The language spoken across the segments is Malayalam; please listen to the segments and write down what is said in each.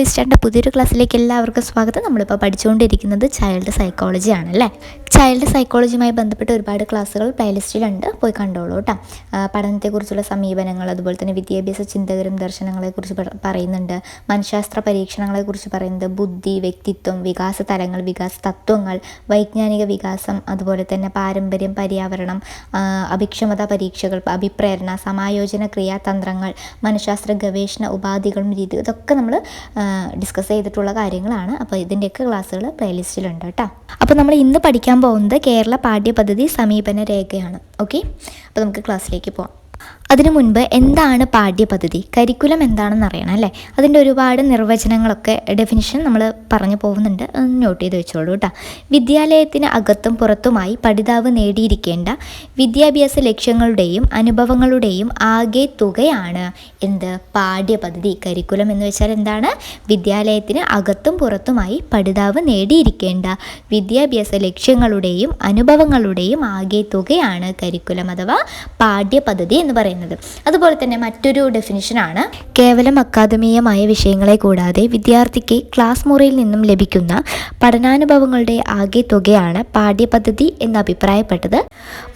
റീസ്റ്റാറിന്റെ പുതിയൊരു ക്ലാസ്സിലേക്ക് എല്ലാവർക്കും സ്വാഗതം. നമ്മളിപ്പോൾ പഠിച്ചുകൊണ്ടിരിക്കുന്നത് ചൈൽഡ് സൈക്കോളജി ആണല്ലേ ചൈൽഡ് സൈക്കോളജിയുമായി ബന്ധപ്പെട്ട് ഒരുപാട് ക്ലാസ്സുകൾ പ്ലേലിസ്റ്റിലുണ്ട് പോയി കണ്ടോളൂ കേട്ടോ പഠനത്തെക്കുറിച്ചുള്ള സമീപനങ്ങൾ അതുപോലെ തന്നെ വിദ്യാഭ്യാസ ചിന്തകരും ദർശനങ്ങളെക്കുറിച്ച് പറയുന്നുണ്ട്. മനഃശാസ്ത്ര പരീക്ഷണങ്ങളെക്കുറിച്ച് പറയുന്നത് ബുദ്ധി വ്യക്തിത്വം വികാസ തലങ്ങൾ വികാസ തത്വങ്ങൾ വൈജ്ഞാനിക വികാസം അതുപോലെ തന്നെ പാരമ്പര്യം പര്യാവരണം അഭിക്ഷമത പരീക്ഷകൾ അഭിപ്രേരണ സമായോജന ക്രിയാതന്ത്രങ്ങൾ മനഃശാസ്ത്ര ഗവേഷണ ഉപാധികളും രീതി ഇതൊക്കെ നമ്മൾ ഡിസ്കസ് ചെയ്തിട്ടുള്ള കാര്യങ്ങളാണ്. അപ്പോൾ ഇതിന്റെയൊക്കെ ക്ലാസ്സുകൾ പ്ലേലിസ്റ്റിലുണ്ട് കേട്ടോ. അപ്പോൾ നമ്മൾ ഇന്ന് പഠിക്കാൻ പോകുന്നത് കേരള പാഠ്യപദ്ധതി സമീപന രേഖയാണ്. ഓക്കെ അപ്പോൾ നമുക്ക് ക്ലാസ്സിലേക്ക് പോകാം അതിനു മുൻപ് എന്താണ് പാഠ്യപദ്ധതി? കരിക്കുലം എന്താണെന്ന് അറിയണം അല്ലേ? അതിന്റെ ഒരുപാട് നിർവചനങ്ങളൊക്കെ ഡെഫിനിഷൻ നമ്മൾ പറഞ്ഞു പോകുന്നുണ്ട്. നോട്ട് ചെയ്ത് വെച്ചോളൂ കേട്ടോ വിദ്യാലയത്തിന് അകത്തും പുറത്തുമായി പഠിതാവ് നേടിയിരിക്കേണ്ട വിദ്യാഭ്യാസ ലക്ഷ്യങ്ങളുടെയും അനുഭവങ്ങളുടെയും ആകെ തുകയാണ്. എന്ത്? പാഠ്യപദ്ധതി. കരിക്കുലം എന്ന് വെച്ചാൽ എന്താണ്? വിദ്യാലയത്തിന് അകത്തും പുറത്തുമായി പഠിതാവ് നേടിയിരിക്കേണ്ട വിദ്യാഭ്യാസ ലക്ഷ്യങ്ങളുടെയും അനുഭവങ്ങളുടെയും ആകെ തുകയാണ് കരിക്കുലം അഥവാ പാഠ്യപദ്ധതി എന്ന് പറയുന്നത്. അതുപോലെ തന്നെ മറ്റൊരു ഡെഫിനിഷനാണ് കേവലം അക്കാദമീയമായ വിഷയങ്ങളെ കൂടാതെ വിദ്യാർത്ഥിക്ക് ക്ലാസ് മുറിയിൽ നിന്നും ലഭിക്കുന്ന പഠനാനുഭവങ്ങളുടെ ആകെ തുകയാണ് പാഠ്യപദ്ധതി എന്ന് അഭിപ്രായപ്പെട്ടത്.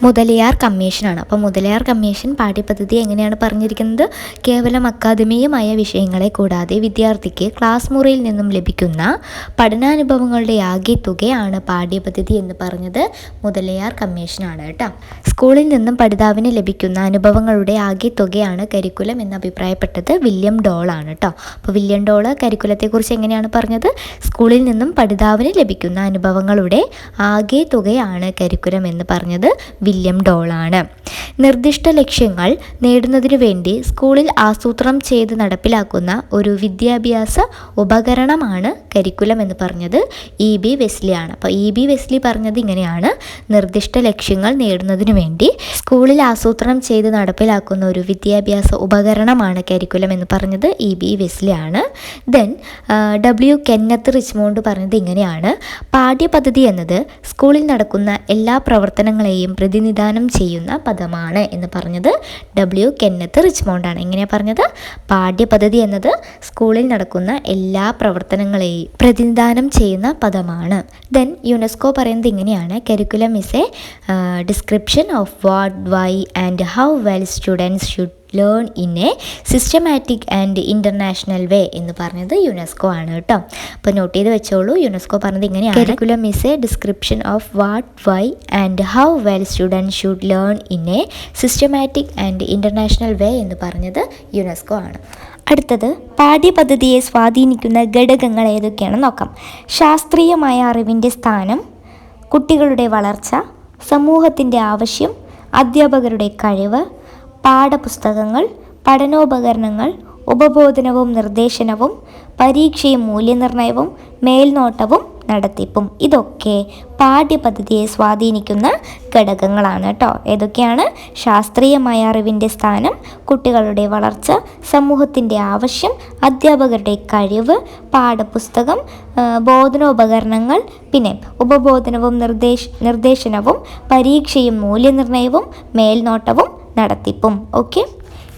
മുതലയാർ കമ്മീഷനാണ് അപ്പോൾ മുതലയാർ കമ്മീഷൻ പാഠ്യപദ്ധതി എങ്ങനെയാണ് പറഞ്ഞിരിക്കുന്നത്? കേവലം അക്കാദമീയമായ വിഷയങ്ങളെ കൂടാതെ വിദ്യാർത്ഥിക്ക് ക്ലാസ് മുറിയിൽ നിന്നും ലഭിക്കുന്ന പഠനാനുഭവങ്ങളുടെ ആകെ തുകയാണ് പാഠ്യപദ്ധതി എന്ന് പറഞ്ഞത് മുതലയാർ കമ്മീഷനാണ് കേട്ടോ. സ്കൂളിൽ നിന്നും പഠിതാവിന് ലഭിക്കുന്ന അനുഭവങ്ങളുടെ ആകെ തുകയാണ് കരിക്കുലം എന്ന് അഭിപ്രായപ്പെട്ടത് വില്യം ഡോളാണ് കേട്ടോ അപ്പോൾ വില്യം ഡോൾ കരിക്കുലത്തെക്കുറിച്ച് എങ്ങനെയാണ് പറഞ്ഞത്? സ്കൂളിൽ നിന്നും പഠിതാവിന് ലഭിക്കുന്ന അനുഭവങ്ങളുടെ ആകെ തുകയാണ് കരിക്കുലം എന്ന് പറഞ്ഞത് വില്യം ഡോളാണ് നിർദ്ദിഷ്ട ലക്ഷ്യങ്ങൾ നേടുന്നതിനു വേണ്ടി സ്കൂളിൽ ആസൂത്രണം ചെയ്ത് നടപ്പിലാക്കുന്ന ഒരു വിദ്യാഭ്യാസ ഉപകരണമാണ് കരിക്കുലം എന്ന് പറഞ്ഞത് ഇ ബി വെസ്ലിയാണ് അപ്പോൾ ഇ ബി വെസ്ലി പറഞ്ഞത് ഇങ്ങനെയാണ്. നിർദ്ദിഷ്ട ലക്ഷ്യങ്ങൾ നേടുന്നതിനു വേണ്ടി സ്കൂളിൽ ആസൂത്രണം ചെയ്ത് നടപ്പിലാക്കുന്ന ഒരു വിദ്യാഭ്യാസ ഉപകരണമാണ് കരിക്കുലം എന്ന് പറഞ്ഞത് ഇ ബി ആണ്. ദെൻ ഡബ്ല്യു കെന്നത്ത് റിച്ച്മോണ്ട് പറഞ്ഞത് ഇങ്ങനെയാണ്. പാഠ്യപദ്ധതി എന്നത് സ്കൂളിൽ നടക്കുന്ന എല്ലാ പ്രവർത്തനങ്ങളെയും പ്രതിനിധാനം ചെയ്യുന്ന പദമാണ് എന്ന് പറഞ്ഞത് ഡബ്ല്യു കെന്നത്ത് റിച്ച്മോണ്ടാണ് എങ്ങനെയാണ് പറഞ്ഞത്? പാഠ്യപദ്ധതി എന്നത് സ്കൂളിൽ നടക്കുന്ന എല്ലാ പ്രവർത്തനങ്ങളെയും പ്രതിനിധാനം ചെയ്യുന്ന പദമാണ്. ദെൻ യുനെസ്കോ പറയുന്നത് ഇങ്ങനെയാണ്. Curriculum is a description of what why and how well students should learn in a systematic and international way എന്ന് പറഞ്ഞത് യുനെസ്കോ ആണ് കേട്ടോ. അപ്പോൾ നോട്ട് ചെയ്ത് വെച്ചോളൂ യുനെസ്കോ പറഞ്ഞത് ഇങ്ങനെയാണ്. Curriculum is a description of what why and how well students should learn in a systematic and international way എന്ന് പറഞ്ഞത് യുനെസ്കോ ആണ്. അടുത്തത് പാഠ്യപദ്ധതിയെ സ്വാധീനിക്കുന്ന ഘടകങ്ങൾ ഏതൊക്കെയാണെന്ന് നോക്കാം. ശാസ്ത്രീയമായ അറിവിന്റെ സ്ഥാനം കുട്ടികളുടെ വളർച്ച സമൂഹത്തിന്റെ ആവശ്യം അധ്യാപകരുടെ കഴിവ് പാഠപുസ്തകങ്ങൾ പഠനോപകരണങ്ങൾ ഉപബോധനവും നിർദ്ദേശനവും പരീക്ഷയും മൂല്യനിർണയവും മേൽനോട്ടവും നടത്തിപ്പും. ഇതൊക്കെ പാഠ്യപദ്ധതിയെ സ്വാധീനിക്കുന്ന ഘടകങ്ങളാണ് കേട്ടോ ഏതൊക്കെയാണ്? ശാസ്ത്രീയമായ അറിവിന്റെ സ്ഥാനം കുട്ടികളുടെ വളർച്ച സമൂഹത്തിന്റെ ആവശ്യം അധ്യാപകരുടെ കഴിവ് പാഠപുസ്തകം ബോധനോപകരണങ്ങൾ പിന്നെ ഉപബോധനവും നിർദ്ദേശ നിർദ്ദേശനവും പരീക്ഷയും മൂല്യനിർണയവും മേൽനോട്ടവും നടത്തിപ്പും. ഓക്കെ?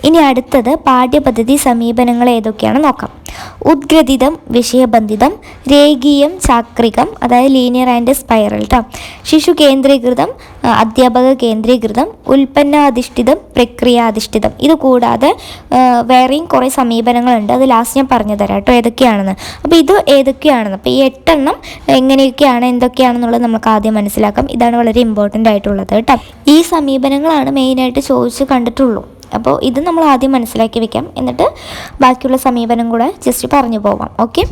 ഇനി അടുത്തത് പാഠ്യപദ്ധതി സമീപനങ്ങൾ ഏതൊക്കെയാണ് നോക്കാം. ഉദ്ഗ്രഥിതം വിഷയബന്ധിതം രേഖീയം ചാക്രികം അതായത് ലീനിയർ ആൻഡ് സ്പൈറൽ കേട്ടോ ശിശു കേന്ദ്രീകൃതം അധ്യാപക കേന്ദ്രീകൃതം ഉൽപ്പന്നാധിഷ്ഠിതം പ്രക്രിയാധിഷ്ഠിതം. ഇത് കൂടാതെ വേറെയും കുറേ സമീപനങ്ങളുണ്ട്. അത് ലാസ്റ്റ് ഞാൻ പറഞ്ഞു തരാം കേട്ടോ ഏതൊക്കെയാണെന്ന്. അപ്പോൾ ഇത് ഏതൊക്കെയാണെന്ന്? അപ്പോൾ ഈ എട്ടെണ്ണം എങ്ങനെയൊക്കെയാണ് എന്തൊക്കെയാണെന്നുള്ളത് നമുക്ക് ആദ്യം മനസ്സിലാക്കാം. ഇതാണ് വളരെ ഇമ്പോർട്ടന്റ് ആയിട്ടുള്ളത് കേട്ടോ ഈ സമീപനങ്ങളാണ് മെയിനായിട്ട് ചോദിച്ച് കണ്ടിട്ടുള്ളൂ. അപ്പോൾ ഇത് നമ്മൾ ആദ്യം മനസ്സിലാക്കി വെക്കാം. എന്നിട്ട് ബാക്കിയുള്ള സമീപനം കൂടെ ജസ്റ്റ് പറഞ്ഞു പോവാം. ഓക്കെ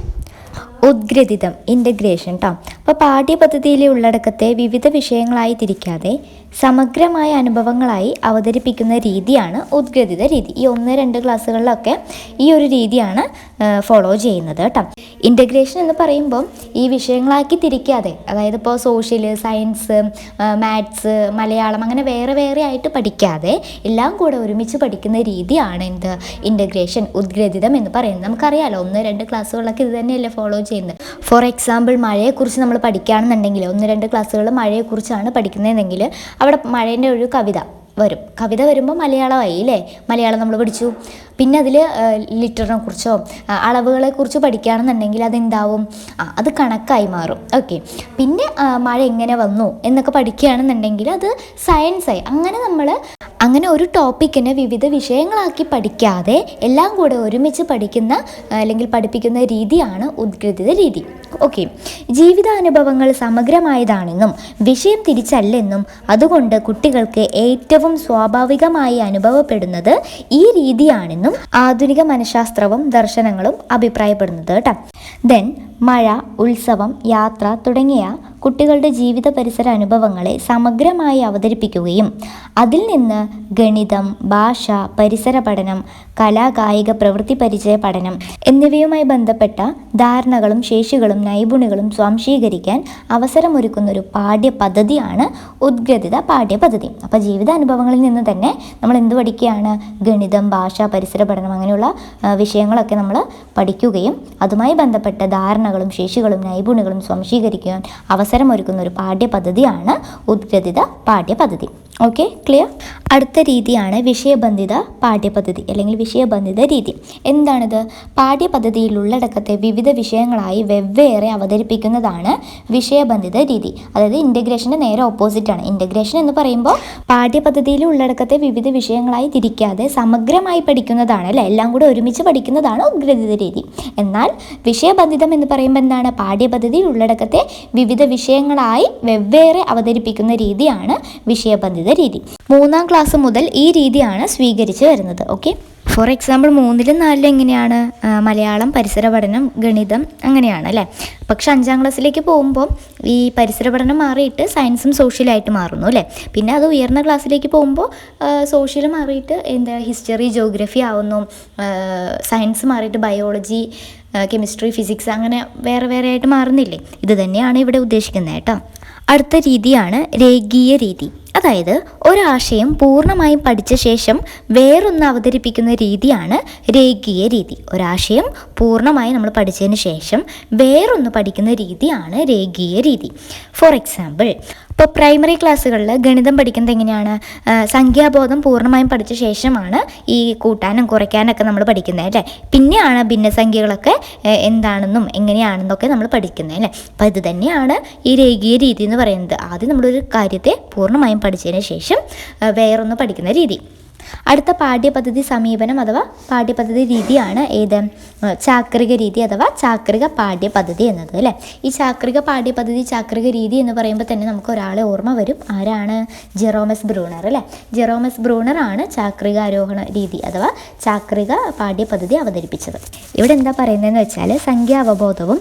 ഉദ്ഗ്രഥിതം ഇന്റഗ്രേഷൻ കേട്ടോ അപ്പോൾ പാഠ്യപദ്ധതിയിലെ ഉള്ളടക്കത്തെ വിവിധ വിഷയങ്ങളായി തിരിക്കാതെ സമഗ്രമായ അനുഭവങ്ങളായി അവതരിപ്പിക്കുന്ന രീതിയാണ് ഉദ്ഗതിത രീതി. ഈ ഒന്ന് രണ്ട് ക്ലാസ്സുകളിലൊക്കെ ഈ ഒരു രീതിയാണ് ഫോളോ ചെയ്യുന്നത് കേട്ടോ. ഇന്റഗ്രേഷൻ എന്ന് പറയുമ്പോൾ ഈ വിഷയങ്ങളാക്കി തിരിക്കാതെ അതായത് ഇപ്പോൾ സോഷ്യൽ സയൻസ് മാത്സ് മലയാളം അങ്ങനെ വേറെ വേറെ ആയിട്ട് പഠിക്കാതെ എല്ലാം കൂടെ ഒരുമിച്ച് പഠിക്കുന്ന രീതിയാണ് എന്ത്? ഇന്റഗ്രേഷൻ ഉദ്ഗ്രഥിതം എന്ന് പറയുന്നത്. നമുക്കറിയാലോ ഒന്ന് രണ്ട് ക്ലാസ്സുകളൊക്കെ ഇത് തന്നെയല്ലേ ഫോളോ ചെയ്യുന്നത്. ഫോർ എക്സാമ്പിൾ മഴയെക്കുറിച്ച് നമ്മൾ പഠിക്കുകയാണെന്നുണ്ടെങ്കിൽ ഒന്ന് രണ്ട് ക്ലാസ്സുകൾ മഴയെക്കുറിച്ചാണ് പഠിക്കുന്നതെങ്കിൽ അവിടെ മഴേന്റെ ഒരു കവിത വരും. കവിത വരുമ്പോൾ മലയാളമായി അല്ലേ മലയാളം നമ്മൾ പഠിച്ചു. പിന്നെ അതിൽ ലിറ്ററിനെ കുറിച്ചോ അളവുകളെ കുറിച്ച് പഠിക്കുകയാണെന്നുണ്ടെങ്കിൽ അതെന്താവും? അത് കണക്കായി മാറും. ഓക്കെ. പിന്നെ മഴ എങ്ങനെ വന്നു എന്നൊക്കെ പഠിക്കുകയാണെന്നുണ്ടെങ്കിൽ അത് സയൻസായി. അങ്ങനെ നമ്മൾ അങ്ങനെ ഒരു ടോപ്പിക്കിനെ വിവിധ വിഷയങ്ങളാക്കി പഠിക്കാതെ എല്ലാം കൂടെ ഒരുമിച്ച് പഠിക്കുന്ന അല്ലെങ്കിൽ പഠിപ്പിക്കുന്ന രീതിയാണ് ഉദ്ഗ്രഥിത രീതി. ഓക്കെ. ജീവിതാനുഭവങ്ങൾ സമഗ്രമായതാണെന്നും വിഷയം തിരിച്ചല്ലെന്നും അതുകൊണ്ട് കുട്ടികൾക്ക് ഏറ്റവും സ്വാഭാവികമായി അനുഭവപ്പെടുന്നത് ഈ രീതിയാണെന്നും ആധുനിക മനഃശാസ്ത്രവും ദർശനങ്ങളും അഭിപ്രായപ്പെടുന്നത് കേട്ടോ ദെൻ മഴ ഉത്സവം യാത്ര തുടങ്ങിയ കുട്ടികളുടെ ജീവിത പരിസര അനുഭവങ്ങളെ സമഗ്രമായി അവതരിപ്പിക്കുകയും അതിൽ നിന്ന് ഗണിതം ഭാഷ പരിസര പഠനം കലാകായിക പ്രവൃത്തി പരിചയ പഠനം എന്നിവയുമായി ബന്ധപ്പെട്ട ധാരണകളും ശേഷികളും നൈപുണികളും സ്വാംശീകരിക്കാൻ അവസരമൊരുക്കുന്ന ഒരു പാഠ്യ പദ്ധതിയാണ് ഉദ്ഗ്രഥിത പാഠ്യപദ്ധതി. അപ്പോൾ ജീവിതാനുഭവങ്ങളിൽ നിന്ന് തന്നെ നമ്മൾ എന്ത് പഠിക്കുകയാണ്? ഗണിതം ഭാഷ പരിസര പഠനം അങ്ങനെയുള്ള വിഷയങ്ങളൊക്കെ നമ്മൾ പഠിക്കുകയും അതുമായി ബന്ധപ്പെട്ട ധാരണകളും ശേഷികളും നൈപുണികളും സ്വാംശീകരിക്കുവാൻ അവസരമൊരുക്കുന്ന ഒരു പാഠ്യപദ്ധതിയാണ് ഉദ്ഗ്രഥിത പാഠ്യപദ്ധതി. ഓക്കെ ക്ലിയർ അടുത്ത രീതിയാണ് വിഷയബന്ധിത പാഠ്യപദ്ധതി അല്ലെങ്കിൽ വിഷയബന്ധിത രീതി. എന്താണിത്? പാഠ്യപദ്ധതിയിൽ ഉള്ളടക്കത്തെ വിവിധ വിഷയങ്ങളായി വെവ്വേറെ അവതരിപ്പിക്കുന്നതാണ് വിഷയബന്ധിത രീതി. അതായത് ഇന്റഗ്രേഷന്റെ നേരെ ഓപ്പോസിറ്റ് ആണ്. ഇന്റഗ്രേഷൻ എന്ന് പറയുമ്പോൾ പാഠ്യപദ്ധതിയിൽ ഉള്ളടക്കത്തെ വിവിധ വിഷയങ്ങളായി തിരിക്കാതെ സമഗ്രമായി പഠിക്കുന്നതാണ് അല്ലേ? എല്ലാം കൂടെ ഒരുമിച്ച് പഠിക്കുന്നതാണ് ഉഗ്രഥിത രീതി. എന്നാൽ വിഷയബന്ധിതം എന്ന് പറയുമ്പോൾ എന്താണ്? പാഠ്യപദ്ധതിയിൽ ഉള്ളടക്കത്തെ വിവിധ വിഷയങ്ങളായി വെവ്വേറെ അവതരിപ്പിക്കുന്ന രീതിയാണ് വിഷയബന്ധിത രീതി. മൂന്നാം ക്ലാസ് മുതൽ ഈ രീതിയാണ് സ്വീകരിച്ച് വരുന്നത് ഓക്കെ ഫോർ എക്സാമ്പിൾ മൂന്നിലും നാലിലും എങ്ങനെയാണ്? മലയാളം പരിസര പഠനം ഗണിതം അങ്ങനെയാണ് അല്ലേ? പക്ഷെ അഞ്ചാം ക്ലാസ്സിലേക്ക് പോകുമ്പോൾ ഈ പരിസര പഠനം മാറിയിട്ട് സയൻസും സോഷ്യലായിട്ട് മാറുന്നു അല്ലേ? പിന്നെ അത് ഉയർന്ന ക്ലാസ്സിലേക്ക് പോകുമ്പോൾ സോഷ്യൽ മാറിയിട്ട് എന്താ ഹിസ്റ്ററി ജോഗ്രഫി ആവുന്നു സയൻസ് മാറിയിട്ട് ബയോളജി കെമിസ്ട്രി ഫിസിക്സ് അങ്ങനെ വേറെ വേറെ ആയിട്ട് മാറുന്നില്ലേ? ഇത് തന്നെയാണ് ഇവിടെ ഉദ്ദേശിക്കുന്നത് കേട്ടോ. അടുത്ത രീതിയാണ് രേഖീയ രീതി. അതായത് ഒരാശയം പൂർണമായും പഠിച്ച ശേഷം വേറൊന്ന് അവതരിപ്പിക്കുന്ന രീതിയാണ് രേഖീയ രീതി. ഒരാശയം പൂർണമായി നമ്മൾ പഠിച്ചതിന് ശേഷം വേറൊന്ന് പഠിക്കുന്ന രീതിയാണ് രേഖീയ രീതി. ഫോർ എക്സാമ്പിൾ ഇപ്പോൾ പ്രൈമറി ക്ലാസ്സുകളിൽ ഗണിതം പഠിക്കുന്നത് എങ്ങനെയാണ്? സംഖ്യാബോധം പൂർണമായും പഠിച്ച ശേഷമാണ് ഈ കൂട്ടാനും കുറയ്ക്കാനൊക്കെ നമ്മൾ പഠിക്കുന്നത് അല്ലേ? പിന്നെയാണ് ഭിന്നസംഖ്യകളൊക്കെ എന്താണെന്നും എങ്ങനെയാണെന്നൊക്കെ നമ്മൾ പഠിക്കുന്നത് അല്ലേ? അപ്പോൾ ഇത് തന്നെയാണ് ഈ രേഖീയ രീതി എന്ന് പറയുന്നത്. ആദ്യം നമ്മളൊരു കാര്യത്തെ പൂർണമായും പഠിച്ചതിന് ശേഷം വേറൊന്ന് പഠിക്കുന്ന രീതി. അടുത്ത പാഠ്യപദ്ധതി സമീപനം അഥവാ പാഠ്യപദ്ധതി രീതിയാണ് ഏത്? ചാക്രിക രീതി അഥവാ ചാക്രിക പാഠ്യപദ്ധതി എന്നത് അല്ലേ? ഈ ചാക്രിക പാഠ്യപദ്ധതി ചാക്രിക രീതി എന്ന് പറയുമ്പോൾ തന്നെ നമുക്ക് ഒരാളെ ഓർമ്മ വരും. ആരാണ്? ജെറോമസ് ബ്രൂണർ അല്ലേ? ജെറോമസ് ബ്രൂണർ ആണ് ചാക്രിക ആരോഹണ രീതി അഥവാ ചാക്രിക പാഠ്യപദ്ധതി അവതരിപ്പിച്ചത്. ഇവിടെ എന്താ പറയുന്നതെന്ന് വെച്ചാൽ സംഖ്യാവബോധവും അവബോധവും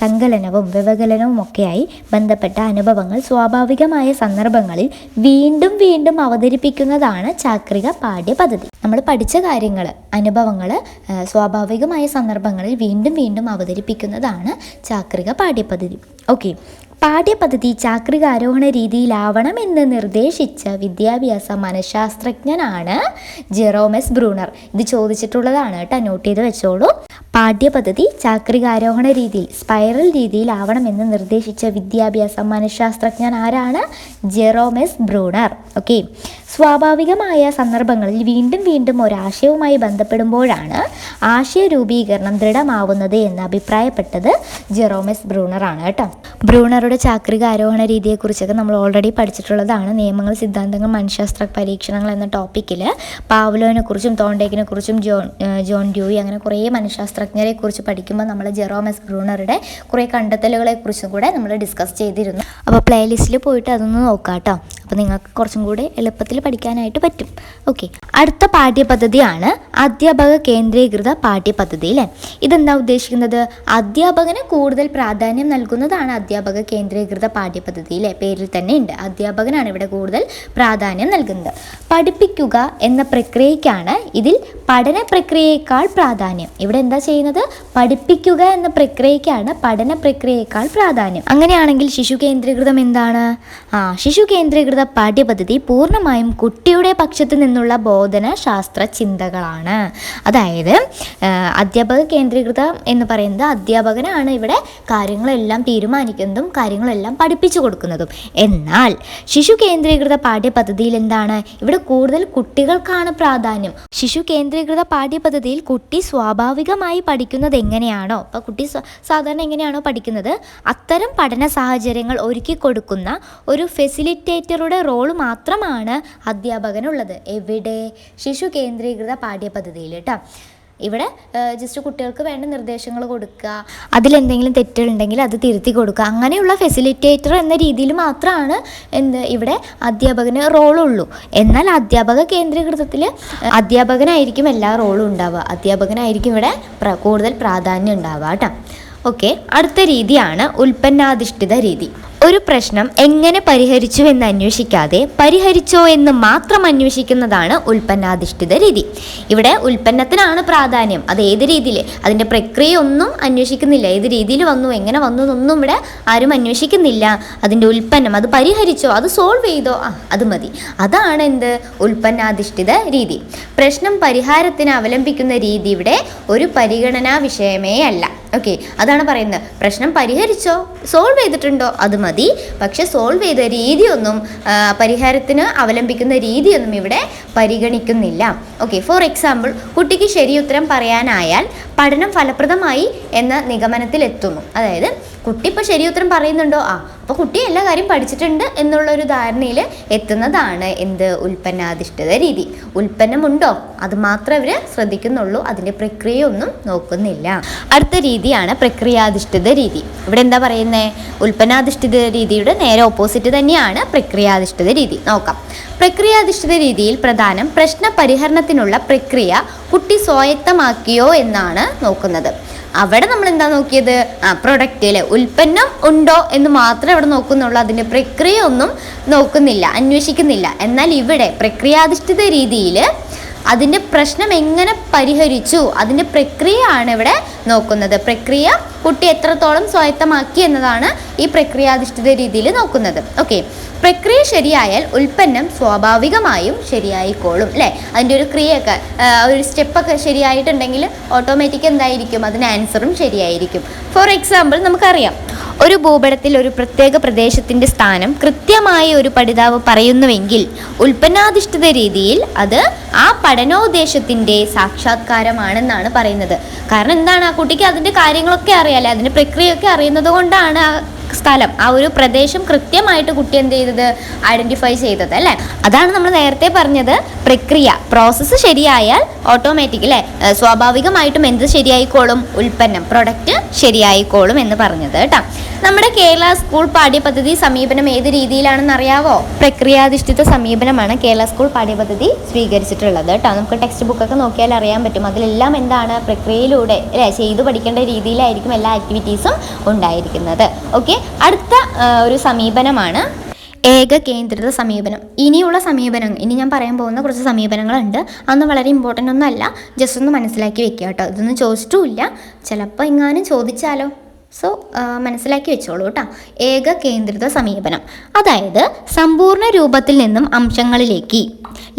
സങ്കലനവും വ്യവകലനവും ഒക്കെയായി ബന്ധപ്പെട്ട അനുഭവങ്ങൾ സ്വാഭാവികമായ സന്ദർഭങ്ങളിൽ വീണ്ടും വീണ്ടും അവതരിപ്പിക്കുന്നതാണ് ചാക്രിക പാഠ്യപദ്ധതി. നമ്മൾ പഠിച്ച കാര്യങ്ങൾ അനുഭവങ്ങൾ സ്വാഭാവികമായ സന്ദർഭങ്ങളിൽ വീണ്ടും വീണ്ടും അവതരിപ്പിക്കുന്നതാണ് ചാക്രിക പാഠ്യപദ്ധതി. ഓക്കെ. പാഠ്യപദ്ധതി ചാക്രിക ആരോഹണ രീതിയിലാവണമെന്ന് നിർദ്ദേശിച്ച വിദ്യാഭ്യാസ മനഃശാസ്ത്രജ്ഞനാണ് ജെറോമസ് ബ്രൂണർ. ഇത് ചോദിച്ചിട്ടുള്ളതാണ് കേട്ടോ നോട്ട് ചെയ്ത് വെച്ചോളൂ. പാഠ്യപദ്ധതി ചാക്രിക ആരോഹണ രീതിയിൽ സ്പൈറൽ രീതിയിലാവണമെന്ന് നിർദ്ദേശിച്ച വിദ്യാഭ്യാസ മനഃശാസ്ത്രജ്ഞൻ ആരാണ്? Jerome S Bruner. ഓക്കെ. സ്വാഭാവികമായ സന്ദർഭങ്ങളിൽ വീണ്ടും വീണ്ടും ഒരാശയവുമായി ബന്ധപ്പെടുമ്പോഴാണ് ആശയ രൂപീകരണം ദൃഢമാവുന്നത് എന്ന് അഭിപ്രായപ്പെട്ടത് ജെറോമസ് ബ്രൂണറാണ് കേട്ടോ. ബ്രൂണറുടെ ചാക്രിക ആരോഹണ രീതിയെക്കുറിച്ചൊക്കെ നമ്മൾ ഓൾറെഡി പഠിച്ചിട്ടുള്ളതാണ്. നിയമങ്ങൾ സിദ്ധാന്തങ്ങൾ മനഃശാസ്ത്ര പരീക്ഷണങ്ങൾ എന്ന ടോപ്പിക്കിൽ പാവ്ലോനെ കുറിച്ചും തോണ്ടേക്കിനെ കുറിച്ചും ജോൺ ജോൺ ഡ്യൂയി അങ്ങനെ കുറേ മനഃശാസ്ത്രജ്ഞരെ കുറിച്ച് പഠിക്കുമ്പോൾ നമ്മൾ ജെറോമസ് ബ്രൂണറുടെ കുറേ കണ്ടെത്തലുകളെ കുറിച്ചും കൂടെ നമ്മൾ ഡിസ്കസ് ചെയ്തിരുന്നു. അപ്പോൾ പ്ലേലിസ്റ്റിൽ പോയിട്ട് അതൊന്ന് നോക്കാം കേട്ടോ അപ്പോൾ നിങ്ങൾക്ക് കുറച്ചും കൂടി എളുപ്പത്തിൽ പഠിക്കാനായിട്ട് പറ്റും. ഓക്കെ അടുത്ത പാഠ്യപദ്ധതിയാണ് അധ്യാപക കേന്ദ്രീകൃത പാഠ്യപദ്ധതി അല്ലേ ഇതെന്താ ഉദ്ദേശിക്കുന്നത്? അധ്യാപകന് കൂടുതൽ പ്രാധാന്യം നൽകുന്നതാണ് അധ്യാപക കേന്ദ്രീകൃത പാഠ്യപദ്ധതി അല്ലേ പേരിൽ തന്നെ ഉണ്ട്. അധ്യാപകനാണ് ഇവിടെ കൂടുതൽ പ്രാധാന്യം നൽകുന്നത്. പഠിപ്പിക്കുക എന്ന പ്രക്രിയയ്ക്കാണ് ഇതിൽ പഠന പ്രക്രിയയേക്കാൾ പ്രാധാന്യം. ഇവിടെ എന്താ ചെയ്യുന്നത്? പഠിപ്പിക്കുക എന്ന പ്രക്രിയയ്ക്കാണ് പഠന പ്രക്രിയയേക്കാൾ പ്രാധാന്യം. അങ്ങനെയാണെങ്കിൽ ശിശു കേന്ദ്രീകൃതം എന്താണ്? ആ ശിശു കേന്ദ്രീകൃത കേന്ദ്രീകൃത പാഠ്യപദ്ധതി പൂർണമായും കുട്ടിയുടെ പക്ഷത്തു നിന്നുള്ള ബോധന ശാസ്ത്ര ചിന്തകളാണ്. അതായത് അധ്യാപക കേന്ദ്രീകൃത എന്ന് പറയുന്നത് അധ്യാപകനാണ് ഇവിടെ കാര്യങ്ങളെല്ലാം തീരുമാനിക്കുന്നതും കാര്യങ്ങളെല്ലാം പഠിപ്പിച്ചു കൊടുക്കുന്നതും. എന്നാൽ ശിശു കേന്ദ്രീകൃത പാഠ്യപദ്ധതിയിൽ എന്താണ്? ഇവിടെ കൂടുതൽ കുട്ടികൾക്കാണ് പ്രാധാന്യം. ശിശു കേന്ദ്രീകൃത പാഠ്യപദ്ധതിയിൽ കുട്ടി സ്വാഭാവികമായി പഠിക്കുന്നത് എങ്ങനെയാണോ? അപ്പോൾ കുട്ടി സാധാരണ എങ്ങനെയാണോ പഠിക്കുന്നത്? അത്തരം പഠന സാഹചര്യങ്ങൾ ഒരുക്കി കൊടുക്കുന്ന ഒരു ഫെസിലിറ്റേറ്ററുടെ റോൾ മാത്രമാണ് അധ്യാപകനുള്ളത്. എവിടെ? ശിശു കേന്ദ്രീകൃത പാഠ്യപദ്ധതിയിൽ കേട്ടോ ഇവിടെ ജസ്റ്റ് കുട്ടികൾക്ക് വേണ്ട നിർദ്ദേശങ്ങൾ കൊടുക്കുക. അതിലെന്തെങ്കിലും തെറ്റുകളുണ്ടെങ്കിൽ അത് തിരുത്തി കൊടുക്കുക. അങ്ങനെയുള്ള ഫെസിലിറ്റേറ്റർ എന്ന രീതിയിൽ മാത്രമാണ് എന്ത് ഇവിടെ അധ്യാപകന് റോളുള്ളൂ. എന്നാൽ അധ്യാപക കേന്ദ്രീകൃതത്തിൽ അധ്യാപകനായിരിക്കും എല്ലാ റോളും ഉണ്ടാവുക. അധ്യാപകനായിരിക്കും ഇവിടെ കൂടുതൽ പ്രാധാന്യം ഉണ്ടാവുക കേട്ടോ ഓക്കെ അടുത്ത രീതിയാണ് ഉൽപ്പന്നാധിഷ്ഠിത രീതി. ഒരു പ്രശ്നം എങ്ങനെ പരിഹരിച്ചു എന്ന് അന്വേഷിക്കാതെ പരിഹരിച്ചോ എന്ന് മാത്രം അന്വേഷിക്കുന്നതാണ് ഉൽപ്പന്നാധിഷ്ഠിത രീതി. ഇവിടെ ഉൽപ്പന്നത്തിനാണ് പ്രാധാന്യം. അത് ഏത് രീതിയിൽ അതിന്റെ പ്രക്രിയ ഒന്നും അന്വേഷിക്കുന്നില്ല. ഏത് രീതിയിൽ വന്നു? എങ്ങനെ വന്നു എന്നൊന്നും ഇവിടെ ആരും അന്വേഷിക്കുന്നില്ല. അതിന്റെ ഉൽപ്പന്നം അത് പരിഹരിച്ചോ? അത് സോൾവ് ചെയ്തോ? ആ അത് മതി. അതാണ് എന്ത്? ഉൽപ്പന്നാധിഷ്ഠിത രീതി. പ്രശ്നം പരിഹാരത്തിന് അവലംബിക്കുന്ന രീതി ഇവിടെ ഒരു പരിഗണനാ വിഷയമേ അല്ല. ഓക്കെ. അതാണ് പറയുന്നത്. പ്രശ്നം പരിഹരിച്ചോ? സോൾവ് ചെയ്തിട്ടുണ്ടോ? അത് മതി. പക്ഷെ സോൾവ് ചെയ്ത രീതിയൊന്നും പരിഹാരത്തിന് അവലംബിക്കുന്ന രീതിയൊന്നും ഇവിടെ പരിഗണിക്കുന്നില്ല. ഓക്കെ ഫോർ എക്സാമ്പിൾ കുട്ടിക്ക് ശരി ഉത്തരം പറയാനായാൽ പഠനം ഫലപ്രദമായി എന്ന നിഗമനത്തിലെത്തുന്നു. അതായത് കുട്ടി ഇപ്പോൾ ശരി ഉത്തരം പറയുന്നുണ്ടോ? ആ അപ്പോൾ കുട്ടി എല്ലാ കാര്യം പഠിച്ചിട്ടുണ്ട് എന്നുള്ളൊരു ധാരണയിൽ എത്തുന്നതാണ് എന്ത് ഉൽപ്പന്നാധിഷ്ഠിത രീതി. ഉൽപ്പന്നമുണ്ടോ? അത് മാത്രമേ അവർ ശ്രദ്ധിക്കുന്നുള്ളൂ അതിന്റെ പ്രക്രിയയൊന്നും നോക്കുന്നില്ല. അടുത്ത രീതിയാണ് പ്രക്രിയാധിഷ്ഠിത രീതി. ഇവിടെ എന്താ പറയുന്നത് ഉൽപ്പന്നാധിഷ്ഠിത രീതിയുടെ നേരെ ഓപ്പോസിറ്റ് തന്നെയാണ് പ്രക്രിയാധിഷ്ഠിത രീതി. നോക്കാം. പ്രക്രിയാധിഷ്ഠിത രീതിയിൽ പ്രധാനം പ്രശ്ന പരിഹരണത്തിനുള്ള പ്രക്രിയ കുട്ടി സ്വായത്തമാക്കിയോ എന്നാണ് നോക്കുന്നത്. അവിടെ നമ്മൾ എന്താ നോക്കിയത്? ആ പ്രൊഡക്റ്റിൽ ഉൽപ്പന്നം ഉണ്ടോ എന്ന് മാത്രമേ അവിടെ നോക്കുന്നുള്ളൂ. അതിന്റെ പ്രക്രിയ ഒന്നും നോക്കുന്നില്ല അന്വേഷിക്കുന്നില്ല. എന്നാൽ ഇവിടെ പ്രക്രിയാധിഷ്ഠിത രീതിയിൽ അതിന്റെ പ്രശ്നം എങ്ങനെ പരിഹരിച്ചു? അതിന്റെ പ്രക്രിയ ആണ് ഇവിടെ നോക്കുന്നത്. പ്രക്രിയ കുട്ടി എത്രത്തോളം സ്വായത്തമാക്കി എന്നതാണ് ഈ പ്രക്രിയാധിഷ്ഠിത രീതിയിൽ നോക്കുന്നത്. ഓക്കെ പ്രക്രിയ ശരിയായാൽ ഉൽപ്പന്നം സ്വാഭാവികമായും ശരിയായിക്കോളും അല്ലേ? അതിന്റെ ഒരു ക്രിയയൊക്കെ ഒരു സ്റ്റെപ്പൊക്കെ ശരിയായിട്ടുണ്ടെങ്കിൽ ഓട്ടോമാറ്റിക് എന്തായിരിക്കും? അതിന് ആൻസറും ശരിയായിരിക്കും. ഫോർ എക്സാമ്പിൾ നമുക്കറിയാം. ഒരു ഭൂപടത്തിൽ ഒരു പ്രത്യേക പ്രദേശത്തിന്റെ സ്ഥാനം കൃത്യമായി ഒരു പഠിതാവ് പറയുന്നുവെങ്കിൽ ഉൽപ്പന്നാധിഷ്ഠിത രീതിയിൽ അത് ആ പഠനോദ്ദേശത്തിന്റെ സാക്ഷാത്കാരമാണെന്നാണ് പറയുന്നത്. കാരണം എന്താണ്? ആ കുട്ടിക്ക് അതിന്റെ കാര്യങ്ങളൊക്കെ അറിയാലേ അതിന്റെ പ്രക്രിയയൊക്കെ അറിയുന്നത് കൊണ്ടാണ് ആ സ്ഥലം ആ ഒരു പ്രദേശം കൃത്യമായിട്ട് കുട്ടി എന്ത് ചെയ്തത്? ഐഡന്റിഫൈ ചെയ്തത് അല്ലേ? അതാണ് നമ്മൾ നേരത്തെ പറഞ്ഞത്. പ്രക്രിയ പ്രോസസ്സ് ശരിയായാൽ ഓട്ടോമാറ്റിക് അല്ലേ? സ്വാഭാവികമായിട്ടും എന്ത് ശരിയായിക്കോളും? ഉൽപ്പന്നം പ്രൊഡക്റ്റ് ശരിയായിക്കോളും എന്ന് പറഞ്ഞത് കേട്ടോ. നമ്മുടെ കേരള സ്കൂൾ പാഠ്യപദ്ധതി സമീപനം ഏത് രീതിയിലാണെന്ന് അറിയാവോ? പ്രക്രിയാധിഷ്ഠിത സമീപനമാണ് കേരള സ്കൂൾ പാഠ്യപദ്ധതി സ്വീകരിച്ചിട്ടുള്ളത് കേട്ടോ. നമുക്ക് ടെക്സ്റ്റ് ബുക്കൊക്കെ നോക്കിയാൽ അറിയാൻ പറ്റും. അതിലെല്ലാം എന്താണ് പ്രക്രിയയിലൂടെ അല്ലേ? ചെയ്തു പഠിക്കേണ്ട രീതിയിലായിരിക്കും എല്ലാ ആക്ടിവിറ്റീസും ഉണ്ടായിരിക്കുന്നത്. ഓക്കെ അടുത്ത ഒരു സമീപനമാണ് ഏക കേന്ദ്രിത സമീപനം. ഇനിയുള്ള സമീപനം ഇനി ഞാൻ പറയാൻ പോകുന്ന കുറച്ച് സമീപനങ്ങളുണ്ട്. അതൊന്നും വളരെ ഇമ്പോർട്ടന്റ് ഒന്നും അല്ല ജസ്റ്റ് ഒന്ന് മനസ്സിലാക്കി വെക്കുക കേട്ടോ. ഇതൊന്നും ചോദിച്ചിട്ടുമില്ല. ചിലപ്പോൾ എങ്ങാനും ചോദിച്ചാലോ? സോ മനസ്സിലാക്കി വെച്ചോളൂ കേട്ടോ ഏക കേന്ദ്രിത സമീപനം. അതായത് സമ്പൂർണ രൂപത്തിൽ നിന്നും അംശങ്ങളിലേക്ക്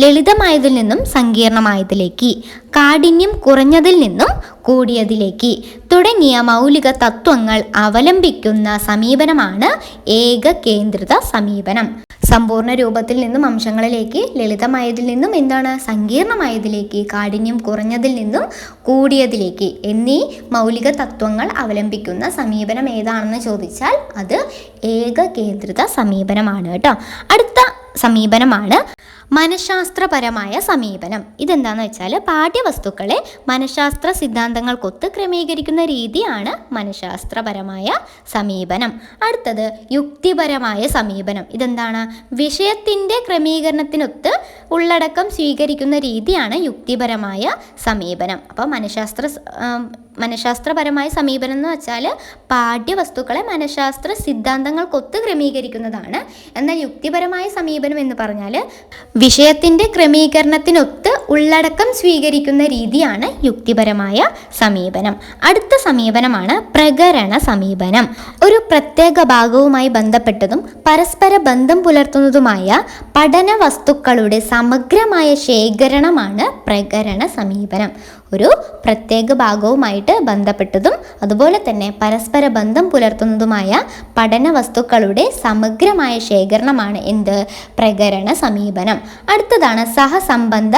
ലളിതമായതിൽ നിന്നും സങ്കീർണമായതിലേക്ക് കാഠിന്യം കുറഞ്ഞതിൽ നിന്നും കൂടിയതിലേക്ക് തുടങ്ങിയ മൗലിക തത്വങ്ങൾ അവലംബിക്കുന്ന സമീപനമാണ് ഏക കേന്ദ്രിത സമീപനം. സമ്പൂർണ രൂപത്തിൽ നിന്നും അംശങ്ങളിലേക്ക് ലളിതമായതിൽ നിന്നും എന്താണ് സങ്കീർണമായതിലേക്ക് കാഠിന്യം കുറഞ്ഞതിൽ നിന്നും കൂടിയതിലേക്ക് എന്നീ മൗലിക തത്വങ്ങൾ അവലംബിക്കുന്ന സമീപനം ഏതാണെന്ന് ചോദിച്ചാൽ അത് ഏക കേന്ദ്രിത സമീപനമാണ് കേട്ടോ. അടുത്ത സമീപനമാണ് മനഃശാസ്ത്രപരമായ സമീപനം. ഇതെന്താന്ന് വെച്ചാൽ പാഠ്യവസ്തുക്കളെ മനഃശാസ്ത്ര സിദ്ധാന്തങ്ങൾക്കൊത്ത് ക്രമീകരിക്കുന്ന രീതിയാണ് മനഃശാസ്ത്രപരമായ സമീപനം. അടുത്തത് യുക്തിപരമായ സമീപനം. ഇതെന്താണ്? വിഷയത്തിന്റെ ക്രമീകരണത്തിനൊത്ത് ഉള്ളടക്കം സ്വീകരിക്കുന്ന രീതിയാണ് യുക്തിപരമായ സമീപനം. അപ്പോൾ മനഃശാസ്ത്ര മനഃശാസ്ത്രപരമായ സമീപനം എന്ന് വെച്ചാൽ പാഠ്യവസ്തുക്കളെ മനഃശാസ്ത്ര സിദ്ധാന്തങ്ങൾക്കൊത്ത് ക്രമീകരിക്കുന്നതാണ്. എന്നാൽ യുക്തിപരമായ സമീപനം എന്ന് പറഞ്ഞാൽ വിഷയത്തിന്റെ ക്രമീകരണത്തിനൊത്ത് ഉള്ളടക്കം സ്വീകരിക്കുന്ന രീതിയാണ് യുക്തിപരമായ സമീപനം. അടുത്ത സമീപനമാണ് പ്രകരണ സമീപനം. ഒരു പ്രത്യേക ഭാഗവുമായി ബന്ധപ്പെട്ടതും പരസ്പര ബന്ധം പുലർത്തുന്നതുമായ പഠന വസ്തുക്കളുടെ സമഗ്രമായ ശേഖരണമാണ് പ്രകരണ സമീപനം. ഒരു പ്രത്യേക ഭാഗവുമായിട്ട് ബന്ധപ്പെട്ടതും അതുപോലെ തന്നെ പരസ്പര ബന്ധം പുലർത്തുന്നതുമായ പഠന വസ്തുക്കളുടെ സമഗ്രമായ ശേഖരണമാണ് എന്ത്? പ്രകരണ സമീപനം. അടുത്തതാണ് സഹസംബന്ധ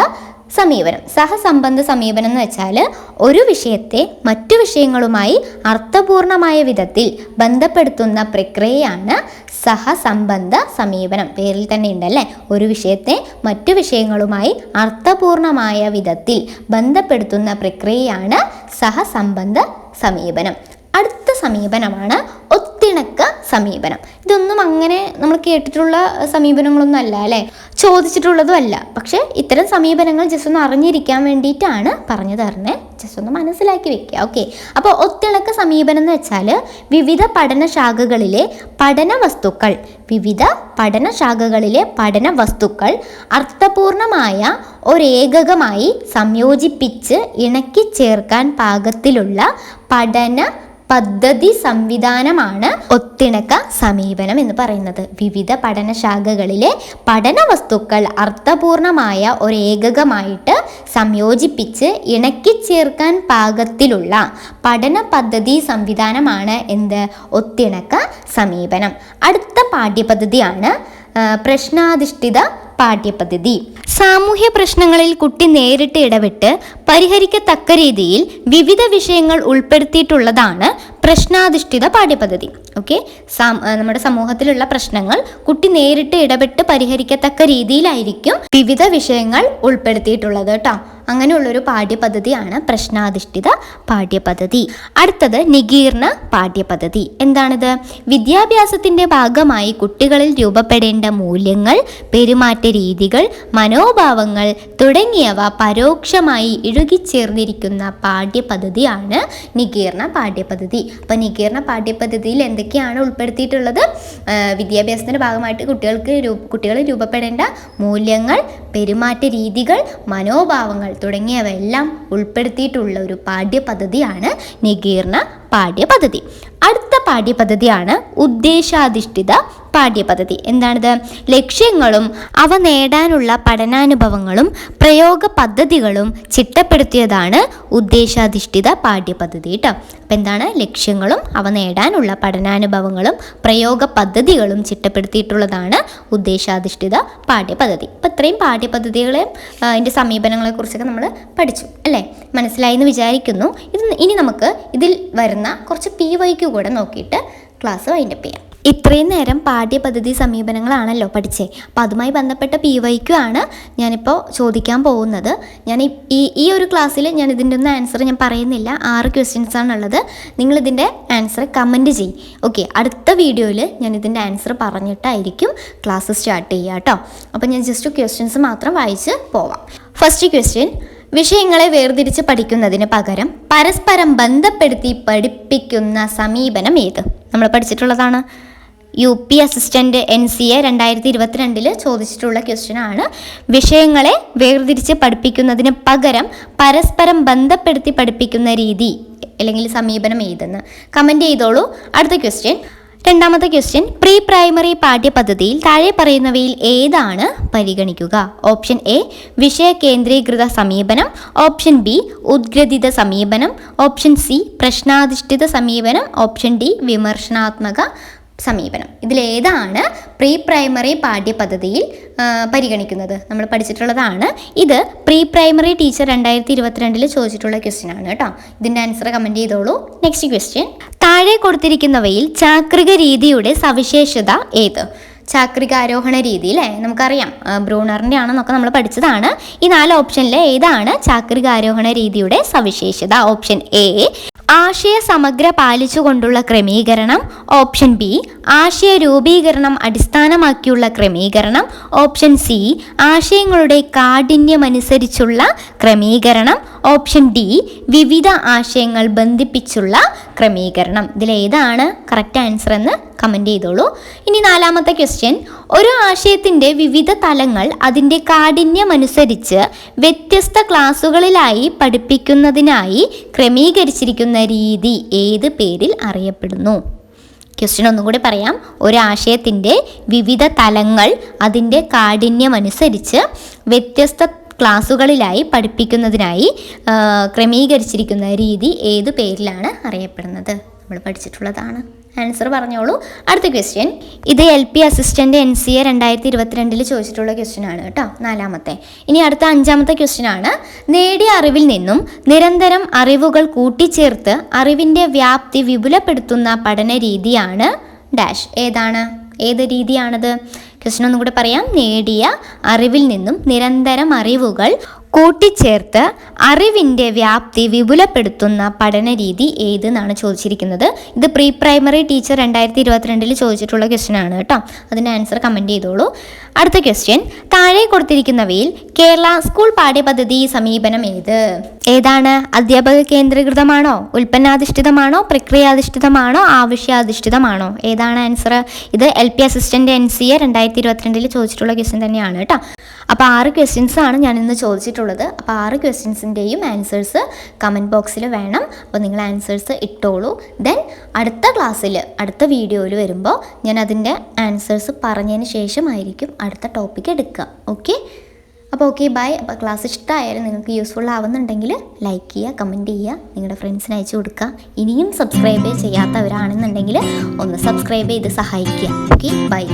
സമീപനം. സഹസംബന്ധ സമീപനം എന്ന് വെച്ചാൽ ഒരു വിഷയത്തെ മറ്റു വിഷയങ്ങളുമായി അർത്ഥപൂർണമായ വിധത്തിൽ ബന്ധപ്പെടുത്തുന്ന പ്രക്രിയയാണ് സഹസംബന്ധ സമീപനം. പേരിൽ തന്നെ ഉണ്ടല്ലേ? ഒരു വിഷയത്തെ മറ്റു വിഷയങ്ങളുമായി അർത്ഥപൂർണമായ വിധത്തിൽ ബന്ധപ്പെടുത്തുന്ന പ്രക്രിയയാണ് സഹസംബന്ധ സമീപനം. അടുത്ത സമീപനമാണ് ഒത്തിണക്ക സമീപനം. ഇതൊന്നും അങ്ങനെ നമ്മൾ കേട്ടിട്ടുള്ള സമീപനങ്ങളൊന്നും അല്ല അല്ലേ? ചോദിച്ചിട്ടുള്ളതും അല്ല പക്ഷേ ഇത്തരം സമീപനങ്ങൾ ജസ്റ്റ് ഒന്ന് അറിഞ്ഞിരിക്കാൻ വേണ്ടിയിട്ടാണ് പറഞ്ഞു തരണേ ജസ്റ്റ് ഒന്ന് മനസ്സിലാക്കി വെക്കുക. ഓക്കെ. അപ്പോൾ ഒത്തിണക്ക സമീപനം എന്ന് വെച്ചാൽ വിവിധ പഠന ശാഖകളിലെ പഠന വസ്തുക്കൾ വിവിധ പഠന ശാഖകളിലെ പഠന വസ്തുക്കൾ അർത്ഥപൂർണമായ ഒരേകകമായി സംയോജിപ്പിച്ച് ഇണക്കി ചേർക്കാൻ പാകത്തിലുള്ള പഠന പദ്ധതി സംവിധാനമാണ് ഒത്തിണക്ക സമീപനം എന്ന് പറയുന്നത്. വിവിധ പഠനശാഖകളിലെ പഠന വസ്തുക്കൾ അർത്ഥപൂർണമായ ഒരു ഏകകമായിട്ട് സംയോജിപ്പിച്ച് ഇണക്കി ചേർക്കാൻ പാകത്തിലുള്ള പഠന പദ്ധതി സംവിധാനമാണ് എന്ത്? ഒത്തിണക്ക സമീപനം. അടുത്ത പാഠ്യപദ്ധതിയാണ് പ്രശ്നാധിഷ്ഠിത പാഠ്യപദ്ധതി. സാമൂഹ്യ പ്രശ്നങ്ങളിൽ കുട്ടി നേരിട്ട് ഇടപെട്ട് പരിഹരിക്കത്തക്ക രീതിയിൽ വിവിധ വിഷയങ്ങൾ ഉൾപ്പെടുത്തിയിട്ടുള്ളതാണ് പ്രശ്നാധിഷ്ഠിത പാഠ്യപദ്ധതി. ഓക്കെ? നമ്മുടെ സമൂഹത്തിലുള്ള പ്രശ്നങ്ങൾ കുട്ടി നേരിട്ട് ഇടപെട്ട് പരിഹരിക്കത്തക്ക രീതിയിലായിരിക്കും വിവിധ വിഷയങ്ങൾ ഉൾപ്പെടുത്തിയിട്ടുള്ളത് കേട്ടോ. അങ്ങനെയുള്ളൊരു പാഠ്യപദ്ധതിയാണ് പ്രശ്നാധിഷ്ഠിത പാഠ്യപദ്ധതി. അടുത്തത് നികീർണ പാഠ്യപദ്ധതി. എന്താണിത്? വിദ്യാഭ്യാസത്തിന്റെ ഭാഗമായി കുട്ടികളിൽ രൂപപ്പെടേണ്ട മൂല്യങ്ങൾ പെരുമാറ്റ രീതികൾ മനോഭാവങ്ങൾ തുടങ്ങിയവ പരോക്ഷമായി ഇഴുകിച്ചേർന്നിരിക്കുന്ന പാഠ്യപദ്ധതിയാണ് നികീർണ പാഠ്യപദ്ധതി. അപ്പോൾ നികീർണ പാഠ്യപദ്ധതിയിൽ എന്തൊക്കെയാണ് ഉൾപ്പെടുത്തിയിട്ടുള്ളത്? വിദ്യാഭ്യാസത്തിന്റെ ഭാഗമായിട്ട് കുട്ടികൾക്ക് കുട്ടികൾ രൂപപ്പെടേണ്ട മൂല്യങ്ങൾ പെരുമാറ്റ രീതികൾ മനോഭാവങ്ങൾ തുടങ്ങിയവയെല്ലാം ഉൾപ്പെടുത്തിയിട്ടുള്ള ഒരു പാഠ്യപദ്ധതിയാണ് നികീർണ പാഠ്യപദ്ധതി. അടുത്ത പാഠ്യപദ്ധതിയാണ് ഉദ്ദേശാധിഷ്ഠിത പാഠ്യപദ്ധതി. എന്താണിത്? ലക്ഷ്യങ്ങളും അവ നേടാനുള്ള പഠനാനുഭവങ്ങളും പ്രയോഗ പദ്ധതികളും ചിട്ടപ്പെടുത്തിയതാണ് ഉദ്ദേശാധിഷ്ഠിത പാഠ്യപദ്ധതി കേട്ടോ അപ്പം എന്താണ്? ലക്ഷ്യങ്ങളും അവ നേടാനുള്ള പഠനാനുഭവങ്ങളും പ്രയോഗ പദ്ധതികളും ചിട്ടപ്പെടുത്തിയിട്ടുള്ളതാണ് ഉദ്ദേശാധിഷ്ഠിത പാഠ്യപദ്ധതി. അപ്പം ഇത്രയും പാഠ്യപദ്ധതികളെയും അതിന്റെ സമീപനങ്ങളെക്കുറിച്ചൊക്കെ നമ്മൾ പഠിച്ചു അല്ലേ? മനസ്സിലായി എന്ന് വിചാരിക്കുന്നു. ഇത് ഇനി നമുക്ക് ഇതിൽ വരുന്ന കുറച്ച് പി വൈക്ക് കൂടെ നോക്കിയിട്ട് ക്ലാസ് വൈൻഡപ്പ് ചെയ്യാം. ഇത്രയും നേരം പാഠ്യപദ്ധതി സമീപനങ്ങളാണല്ലോ പഠിച്ചേ. അപ്പോൾ അതുമായി ബന്ധപ്പെട്ട പി വൈക്കു ആണ് ഞാനിപ്പോൾ ചോദിക്കാൻ പോകുന്നത്. ഞാൻ ഈ- ഈ ഈ ഒരു ക്ലാസ്സിൽ ഞാൻ ഇതിന്റെ ഒന്നും ആൻസർ ഞാൻ പറയുന്നില്ല. ആറ് ക്വസ്റ്റ്യൻസ് ആണുള്ളത്. നിങ്ങൾ ഇതിന്റെ ആൻസർ കമന്റ് ചെയ്യും. ഓക്കെ അടുത്ത വീഡിയോയിൽ ഞാൻ ഇതിന്റെ ആൻസർ പറഞ്ഞിട്ടായിരിക്കും ക്ലാസ് സ്റ്റാർട്ട് ചെയ്യുക കേട്ടോ അപ്പോൾ ഞാൻ ജസ്റ്റ് ക്വസ്റ്റ്യൻസ് മാത്രം വായിച്ച് പോവാം. ഫസ്റ്റ് ക്വസ്റ്റ്യൻ വിഷയങ്ങളെ വേർതിരിച്ച് പഠിക്കുന്നതിന് പകരം പരസ്പരം ബന്ധപ്പെടുത്തി പഠിപ്പിക്കുന്ന സമീപനം ഏത്? നമ്മൾ പഠിച്ചിട്ടുള്ളതാണ്. U P assistant N C A രണ്ടായിരത്തി ഇരുപത്തിരണ്ടിൽ ചോദിച്ചിട്ടുള്ള ക്വസ്റ്റ്യൻ ആണ്. വിഷയങ്ങളെ വേർതിരിച്ച് പഠിപ്പിക്കുന്നതിന് പകരം പരസ്പരം ബന്ധപ്പെടുത്തി പഠിപ്പിക്കുന്ന രീതി അല്ലെങ്കിൽ സമീപനം ഏതെന്ന് കമന്റ് ചെയ്തോളൂ. അടുത്ത ക്വസ്റ്റ്യൻ രണ്ടാമത്തെ ക്വസ്റ്റ്യൻ പ്രീ പ്രൈമറി പാഠ്യപദ്ധതിയിൽ താഴെ പറയുന്നവയിൽ ഏതാണ് പരിഗണിക്കുക? ഓപ്ഷൻ എ വിഷയ കേന്ദ്രീകൃത സമീപനം. ഓപ്ഷൻ ബി ഉദ്ഗ്രഥിത സമീപനം. ഓപ്ഷൻ സി പ്രശ്നാധിഷ്ഠിത സമീപനം. ഓപ്ഷൻ ഡി വിമർശനാത്മക സമീപനം. ഇതിലേതാണ് പ്രീ പ്രൈമറി പാഠ്യപദ്ധതിയിൽ പരിഗണിക്കുന്നത്. നമ്മൾ പഠിച്ചിട്ടുള്ളതാണ്. ഇത് പ്രീ പ്രൈമറി ടീച്ചർ രണ്ടായിരത്തി ഇരുപത്തിരണ്ടിൽ ചോദിച്ചിട്ടുള്ള ക്വസ്റ്റ്യൻ ആണ് കേട്ടോ. ഇതിന്റെ ആൻസർ കമന്റ് ചെയ്തോളൂ. Next question. താഴെ കൊടുത്തിരിക്കുന്നവയിൽ ചാക്രിക രീതിയുടെ സവിശേഷത ഏത്? ചാക്രികാരോഹണ രീതി അല്ലേ നമുക്കറിയാം. ബ്രൂണറിന്റെ ആണെന്നൊക്കെ നമ്മൾ പഠിച്ചതാണ്. ഈ നാല് ഓപ്ഷനിലെ ഏതാണ് ചാക്രികാരോഹണ രീതിയുടെ സവിശേഷത? ഓപ്ഷൻ എ ആശയ സമഗ്ര പാലിച്ചുകൊണ്ടുള്ള ക്രമീകരണം ഓപ്ഷൻ ബി ആശയ രൂപീകരണം അടിസ്ഥാനമാക്കിയുള്ള ക്രമീകരണം. ഓപ്ഷൻ സി ആശയങ്ങളുടെ കാഠിന്യമനുസരിച്ചുള്ള ക്രമീകരണം. ഓപ്ഷൻ ഡി വിവിധ ആശയങ്ങൾ ബന്ധിപ്പിച്ചുള്ള ക്രമീകരണം. ഇതിലേതാണ് കറക്റ്റ് ആൻസർ എന്ന് കമന്റ് ചെയ്തോളൂ. ഇനി നാലാമത്തെ ക്വസ്റ്റ്യൻ ഒരു ആശയത്തിന്റെ വിവിധ തലങ്ങൾ അതിന്റെ കാഠിന്യമനുസരിച്ച് വ്യത്യസ്ത ക്ലാസ്സുകളിലായി പഠിപ്പിക്കുന്നതിനായി ക്രമീകരിച്ചിരിക്കുന്ന രീതി ഏത് പേരിൽ അറിയപ്പെടുന്നു? ക്വസ്റ്റ്യൻ ഒന്നും കൂടി പറയാം. ഒരാശയത്തിന്റെ വിവിധ തലങ്ങൾ അതിന്റെ കാഠിന്യമനുസരിച്ച് വ്യത്യസ്ത ക്ലാസ്സുകളിലായി പഠിപ്പിക്കുന്നതിനായി ക്രമീകരിച്ചിരിക്കുന്ന രീതി ഏത് പേരിലാണ് അറിയപ്പെടുന്നത്? നമ്മൾ പഠിച്ചിട്ടുള്ളതാണ്. ആൻസർ പറഞ്ഞോളൂ. അടുത്ത ക്വസ്റ്റ്യൻ ഇത് L P assistant N C A രണ്ടായിരത്തി ഇരുപത്തിരണ്ടിൽ ചോദിച്ചിട്ടുള്ള ക്വസ്റ്റ്യൻ ആണ് കേട്ടോ നാലാമത്തെ. ഇനി അടുത്ത അഞ്ചാമത്തെ ക്വസ്റ്റ്യൻ ആണ്. നേടിയ അറിവിൽ നിന്നും നിരന്തരം അറിവുകൾ കൂട്ടിച്ചേർത്ത് അറിവിന്റെ വ്യാപ്തി വിപുലപ്പെടുത്തുന്ന പഠന രീതിയാണ് ഡാഷ് ഏതാണ്? ഏത് രീതിയാണത്? ക്വസ്റ്റ്യൻ ഒന്നും കൂടെ പറയാം. നേടിയ അറിവിൽ നിന്നും നിരന്തരം അറിവുകൾ കൂട്ടിച്ചേർത്ത് അറിവിന്റെ വ്യാപ്തി വിപുലപ്പെടുത്തുന്ന പഠന രീതി ഏതെന്നാണ് ചോദിച്ചിരിക്കുന്നത്. ഇത് പ്രീ പ്രൈമറി ടീച്ചർ രണ്ടായിരത്തി ഇരുപത്തിരണ്ടിൽ ചോദിച്ചിട്ടുള്ള ക്വസ്റ്റ്യൻ ആണ് കേട്ടോ. അതിന്റെ ആൻസർ കമന്റ് ചെയ്തോളൂ. അടുത്ത ക്വസ്റ്റ്യൻ താഴെ കൊടുത്തിരിക്കുന്നവയിൽ കേരള സ്കൂൾ പാഠ്യപദ്ധതി സമീപനം ഏത്? ഏതാണ്? അധ്യാപക കേന്ദ്രീകൃതമാണോ? ഉൽപ്പന്നാധിഷ്ഠിതമാണോ? പ്രക്രിയാധിഷ്ഠിതമാണോ? ആവശ്യാധിഷ്ഠിതമാണോ? ഏതാണ് ആൻസർ ഇത് L P assistant N C A രണ്ടായിരത്തി ഇരുപത്തിരണ്ടിൽ ചോദിച്ചിട്ടുള്ള ക്വസ്റ്റ്യൻ തന്നെയാണ് കേട്ടോ. അപ്പോൾ ആറ് ക്വസ്റ്റ്യൻസ് ആണ് ഞാൻ ഇന്ന് ചോദിച്ചിട്ടുള്ളത്. അപ്പോൾ ആറ് ക്വസ്റ്റ്യൻസിന്റെയും ആൻസേഴ്സ് കമന്റ് ബോക്സിൽ വേണം. അപ്പോൾ നിങ്ങൾ ആൻസേഴ്സ് ഇട്ടോളൂ. ദെൻ അടുത്ത ക്ലാസ്സിൽ അടുത്ത വീഡിയോയിൽ വരുമ്പോൾ ഞാൻ അതിന്റെ ആൻസേഴ്സ് പറഞ്ഞതിന് ശേഷമായിരിക്കും അടുത്ത ടോപ്പിക്ക് എടുക്കുക. ഓക്കെ അപ്പോൾ ഓക്കെ ബൈ അപ്പോൾ ക്ലാസ് ഇഷ്ടമായാലും നിങ്ങൾക്ക് യൂസ്ഫുൾ ആവുന്നുണ്ടെങ്കിൽ ലൈക്ക് ചെയ്യുക കമന്റ് ചെയ്യുക നിങ്ങളുടെ ഫ്രണ്ട്സിന് അയച്ചു കൊടുക്കുക. ഇനിയും സബ്സ്ക്രൈബ് ചെയ്യാത്തവരാണെന്നുണ്ടെങ്കിൽ ഒന്ന് സബ്സ്ക്രൈബ് ചെയ്ത് സഹായിക്കുക. Okay bye